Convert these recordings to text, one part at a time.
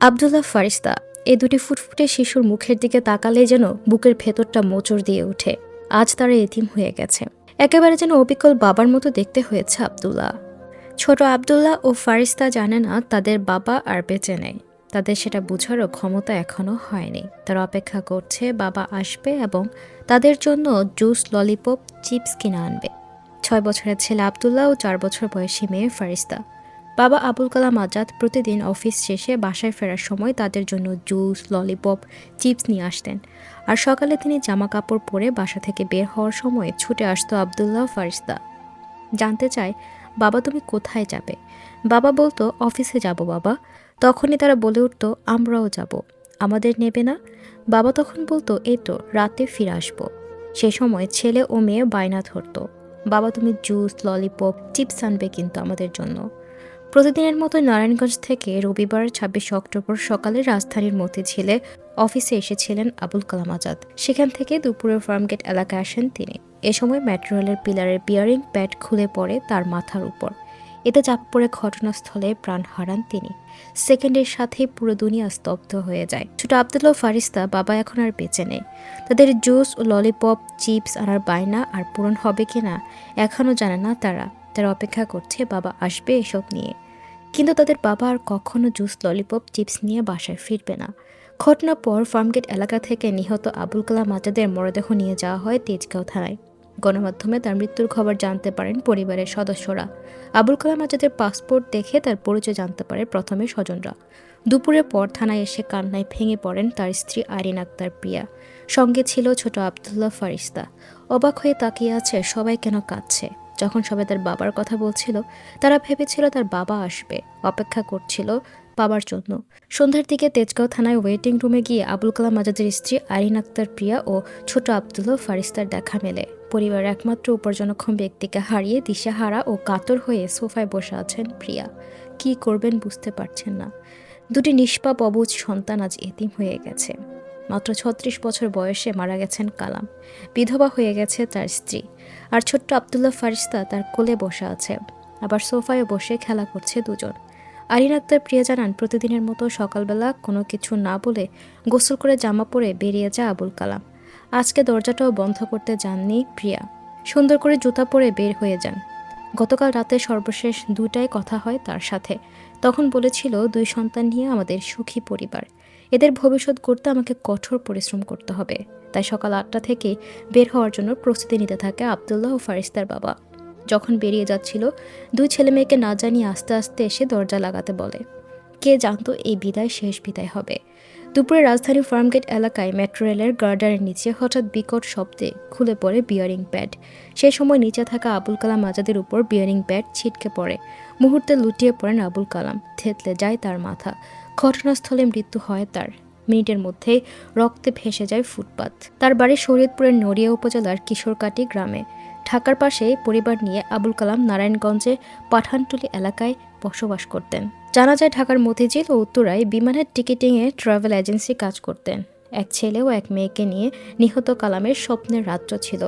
আবদুল্লাহ ফারিস্তা এই দুটি ফুটফুটে শিশুর মুখের দিকে তাকালে যেন বুকের ভেতরটা মোচড় দিয়ে ওঠে। আজ তারা এতিম হয়ে গেছে। একেবারে যেন অবিকল বাবার মতো দেখতে হয়েছে আবদুল্লাহ। ছোট আবদুল্লাহ ও ফারিস্তা জানে না তাদের বাবা আর বেঁচে নেই। তাদের সেটা বোঝারও ক্ষমতা এখনও হয়নি। তারা অপেক্ষা করছে বাবা আসবে এবং তাদের জন্য জুস, ললিপপ, চিপস কিনে আনবে। ছয় বছরের ছেলে আবদুল্লাহ ও চার বছর বয়সী মেয়ে ফারিস্তা। বাবা আবুল কালাম আজাদ প্রতিদিন অফিস শেষে বাসায় ফেরার সময় তাদের জন্য জুস, ললিপপ, চিপস নিয়ে আসতেন। আর সকালে তিনি জামা কাপড় পরে বাসা থেকে বের হওয়ার সময় ছুটে আসতো আবদুল্লাহ ফারিস্তা। জানতে চায়, বাবা, তুমি কোথায় যাবে? বাবা বলতো, অফিসে যাব বাবা। তখনই তারা বলে উঠতো, আমরাও যাব। আমাদের নেবে না? বাবা তখন বলতো, এই তো, রাতে ফিরে আসব। সে সময় ছেলে ও মেয়ে বায়না ধরতো। বাবা, তুমি জুস, ললিপপ, চিপস আনবে কিন্তু আমাদের জন্য। প্রতিদিনের মতো নারায়ণগঞ্জ থেকে রবিবার ছাব্বিশে অক্টোবর সকালে রাজধানীর মতিঝিলে অফিসে এসেছিলেন আবুল কালাম আজাদ। সেখান থেকে দুপুরে ফার্মগেট এলাকায় আসেন তিনি। এ সময় মেট্রো রেলের পিলারের বিয়ারিং প্যাড খুলে পড়ে তার মাথার উপর। এতে চাপ পড়ে ঘটনাস্থলে প্রাণ হারান তিনি। সেকেন্ডের সাথেই পুরো দুনিয়া স্তব্ধ হয়ে যায়। ছোট আবদুল্লাহ ফারিস্তা বাবা এখন আর বেঁচে নেই। তাদের জুস ও ললিপপ চিপস আনার বায়না আর পূরণ হবে কিনা এখনও জানে না তারা। তারা অপেক্ষা করছে বাবা আসবে এসব নিয়ে। কিন্তু তাদের বাবা আর কখনো জুস, ললিপপ, চিপস নিয়ে বাসায় ফিরবে না। ঘটনার পর ফার্মগেট এলাকা থেকে নিহত আবুল কালাম আজাদের মরদেহ নিয়ে যাওয়া হয় তেজগাঁও থানায়। গণমাধ্যমে তার মৃত্যুর খবর জানতে পারেন পরিবারের সদস্যরা। আবুল কালাম আজাদের পাসপোর্ট দেখে তার পরিচয় জানতে পারে প্রথমে স্বজনরা। দুপুরের পর থানায় এসে কান্নায় ভেঙে পড়েন তার স্ত্রী আরিন আক্তার প্রিয়া। সঙ্গে ছিল ছোট আবদুল্লাহ ফারিস্তা। অবাক হয়ে তাকিয়ে আছে, সবাই কেন কাঁদছে? যখন সবাই তার বাবার কথা বলছিল, তারা ভেবেছিল তার বাবা আসবে, অপেক্ষা করছিল বাবার জন্য। সন্ধ্যার দিকে তেজগাঁও থানায় ওয়েটিং রুমে গিয়ে আবুল কালাম আজাদের স্ত্রী আরিন আক্তার প্রিয়া ও ছোট আবদুল্লাহ ফারিস্তার দেখা মেলে। পরিবারের একমাত্র উপার্জনক্ষম ব্যক্তিকে হারিয়ে দিশাহারা ও কাতর হয়ে সোফায় বসে আছেন প্রিয়া। কি করবেন বুঝতে পারছেন না। দুটি নিষ্পাপ অবুজ সন্তান আজ এতিম হয়ে গেছে। মাত্র ছত্রিশ বছর বয়সে মারা গেছেন কালাম। বিধবা হয়ে গেছে তার স্ত্রী। আর ছোট্ট আবদুল্লাহ ফারিস্তা তার কোলে বসে আছে। আবার সোফায় বসে খেলা করছে দুজন। আরিন আক্তার প্রিয়া জানান, প্রতিদিনের মতো সকালবেলা কোনো কিছু না বলে গোসল করে জামা পরে বেরিয়ে যায় আবুল কালাম। আজকে দরজাটাও বন্ধ করতে যাননি প্রিয়া। সুন্দর করে জুতা পরে বের হয়ে যান। গতকাল রাতে সর্বশেষ দুটাই কথা হয় তার সাথে। তখন বলেছিল, দুই সন্তান নিয়ে আমাদের সুখী পরিবার। এদের ভবিষ্যৎ করতে আমাকে কঠোর পরিশ্রম করতে হবে। তাই সকাল আটটা থেকে বের হওয়ার জন্য প্রস্তুতি নিতে থাকে আবদুল্লাহ ও ফারিস্তার বাবা। যখন বেরিয়ে যাচ্ছিল, দুই ছেলে মেয়েকে না জানিয়ে আস্তে আস্তে এসে দরজা লাগাতে বলে, কে জানতো এই বিদায় শেষ বিদায় হবে? দুপুরে রাজধানী ফার্মগেট এলাকায় মেট্রো রেলের গার্ডারের নিচে হঠাৎ বিকট শব্দে খুলে পড়ে বিয়ারিং প্যাড। সেই সময় নিচে থাকা আবুল কালাম আজাদের উপর বিয়ারিং প্যাড ছিটকে পড়ে। মুহূর্তে লুটিয়ে পড়েন আবুল কালাম, থেতলে যায় তার মাথা। ঘটনাস্থলে মৃত্যু হয় তার। মিনিটের মধ্যেই রক্তে ভেসে যায় ফুটপাত। তার বাড়ি শরীয়তপুরের নড়িয়া উপজেলার কিশোরকাটি গ্রামে। ঢাকার পাশে পরিবার নিয়ে আবুল কালাম নারায়ণগঞ্জে পাঠানটুলি এলাকায় বসবাস করতেন। জানা যায়, ঢাকার মতিঝিল ও উত্তরায় বিমানের টিকিটিংয়ে ট্রাভেল এজেন্সি কাজ করতেন। এক ছেলে ও এক মেয়েকে নিয়ে নিহত কালামের স্বপ্নের রাজ্য ছিল।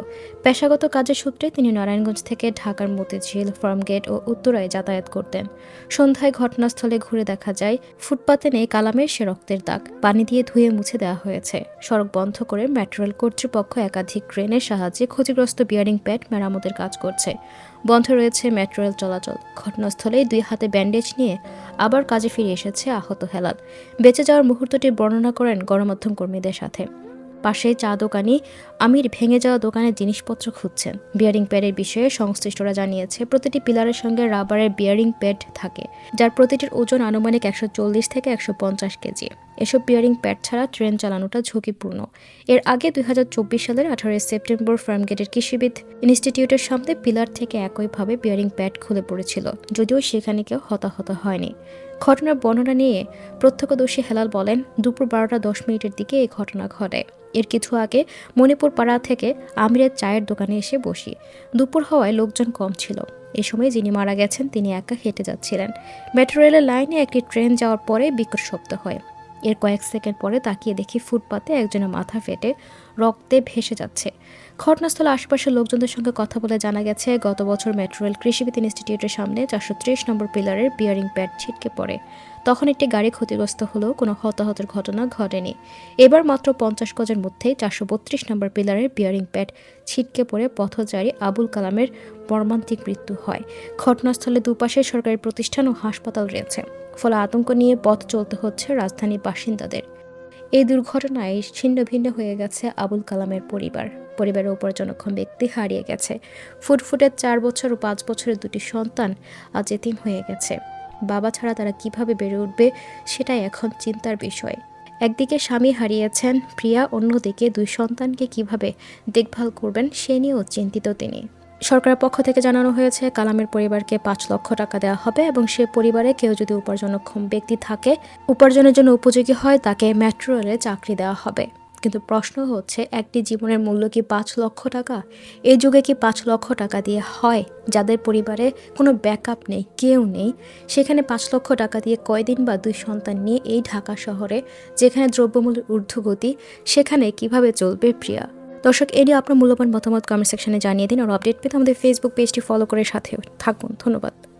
পেশাগত কাজের সূত্রে তিনি নারায়ণগঞ্জ থেকে ঢাকার মতিঝিল, ফার্মগেট ও উত্তরায় যাতায়াত করতেন। সন্ধ্যায় ঘটনাস্থলে ঘুরে দেখা যায়, ফুটপাতে নেই কালামের সে রক্তের দাগ। পানি দিয়ে ধুয়ে মুছে দেওয়া হয়েছে। সড়ক বন্ধ করে মেট্রো রেল কর্তৃপক্ষ একাধিক ক্রেনের সাহায্যে ক্ষতিগ্রস্ত বিয়ারিং প্যাড মেরামতের কাজ করছে। বন্ধ রয়েছে মেট্রো রেল চলাচল। ঘটনাস্থলেই দুই হাতে ব্যান্ডেজ নিয়ে আবার কাজে ফিরে এসেছে আহত হেলাল। বেঁচে যাওয়ার মুহূর্তটি বর্ণনা করেন গণমাধ্যম কর্মীদের সাথে। পাশে চা দোকানি আমির ভেঙে যাওয়া দোকানের জিনিসপত্র খুঁজছেন বিয়ারিং প্যাডের বিষয়ে সংশ্লিষ্টরা জানিয়েছে, প্রতিটি পিলারের সঙ্গে রাবারের বিয়ারিং প্যাড থাকে, যার প্রতিটির ওজন আনুমানিক একশো চল্লিশ থেকে একশো পঞ্চাশ কেজি। এসব বিয়ারিং প্যাড ছাড়া ট্রেন চালানোটা ঝুঁকিপূর্ণ। এর আগে দুই হাজার চব্বিশ সালের আঠারোই সেপ্টেম্বর ফার্মগেটের কৃষিবিদ ইনস্টিটিউটের সামনে পিলার থেকে একইভাবে বিয়ারিং প্যাড খুলে পড়েছিল, যদিও সেখানে কেউ হতাহত হয়নি। ঘটনার বর্ণনা নিয়ে প্রত্যক্ষদর্শী হেলাল বলেন, দুপুর বারোটা দশ মিনিটের দিকে এই ঘটনা ঘটে। এর কিছু আগে মণিপুর পাড়া থেকে আমিরের চায়ের দোকানে এসে বসি। দুপুর হওয়ায় লোকজন কম ছিল। এ সময় যিনি মারা গেছেন, তিনি একা হেঁটে যাচ্ছিলেন। মেট্রো রেলের লাইনে একটি ট্রেন যাওয়ার পরে বিকট শব্দ হয়। এর কয়েক সেকেন্ড পরে তাকিয়ে দেখি ফুটপাতে একজনের মাথা ফেটে রক্তে ভেসে যাচ্ছে। ঘটনাস্থলে আশেপাশের লোকজনদের সঙ্গে কথা বলে জানা গেছে, গত বছর মেট্রো রেল কৃষিবিজ্ঞান ইনস্টিটিউটের সামনে চারশো ত্রিশ নম্বর পিলারের বিয়ারিং প্যাড ছিটকে পড়ে। তখন একটি গাড়ি ক্ষতিগ্রস্ত হলেও কোনো হতাহতের ঘটনা ঘটেনি। এবার মাত্র পঞ্চাশ গজের মধ্যেই চারশো বত্রিশ নম্বর পিলারের বিয়ারিং প্যাড ছিটকে পড়ে পথচারী আবুল কালামের মর্মান্তিক মৃত্যু হয়। ঘটনাস্থলে দুপাশে সরকারি প্রতিষ্ঠান ও হাসপাতাল রয়েছে। ফলে আতঙ্ক নিয়ে পথ চলতে হচ্ছে রাজধানীর বাসিন্দাদের। এই দুর্ঘটনায় ছিন্ন ভিন্ন হয়ে গেছে আবুল কালামের পরিবার। পরিবারের উপর উপার্জনক্ষম ব্যক্তি হারিয়ে গেছে। ফুটফুটের চার বছর ও পাঁচ বছরের দুটি সন্তান আজ এতিম হয়ে গেছে। বাবা ছাড়া তারা কীভাবে বেড়ে উঠবে সেটাই এখন চিন্তার বিষয়। একদিকে স্বামী হারিয়েছেন প্রিয়া, অন্যদিকে দুই সন্তানকে কীভাবে দেখভাল করবেন সে নিয়েও চিন্তিত তিনি। সরকারের পক্ষ থেকে জানানো হয়েছে, কালামের পরিবারকে পাঁচ লক্ষ টাকা দেওয়া হবে এবং সে পরিবারে কেউ যদি উপার্জনক্ষম ব্যক্তি থাকে, উপার্জনের জন্য উপযোগী হয়, তাকে মেট্রো রেলে চাকরি দেওয়া হবে। কিন্তু প্রশ্ন হচ্ছে, একটি জীবনের মূল্য কি পাঁচ লক্ষ টাকা? এই যুগে কি পাঁচ লক্ষ টাকা দিয়ে হয়? যাদের পরিবারে কোনো ব্যাকআপ নেই, কেউ নেই, সেখানে পাঁচ লক্ষ টাকা দিয়ে কয়দিন বা দুই সন্তান নিয়ে এই ঢাকা শহরে, যেখানে দ্রব্যমূল্যের ঊর্ধ্বগতি, সেখানে কীভাবে চলবে প্রিয়া? দর্শক, এ নিয়ে আপনার মূল্যবান মতামত কমেন্ট সেকশনে জানিয়ে দিন। আর আপডেট পেতে আমাদের ফেসবুক পেজটি ফলো করে সাথে থাকুন। ধন্যবাদ।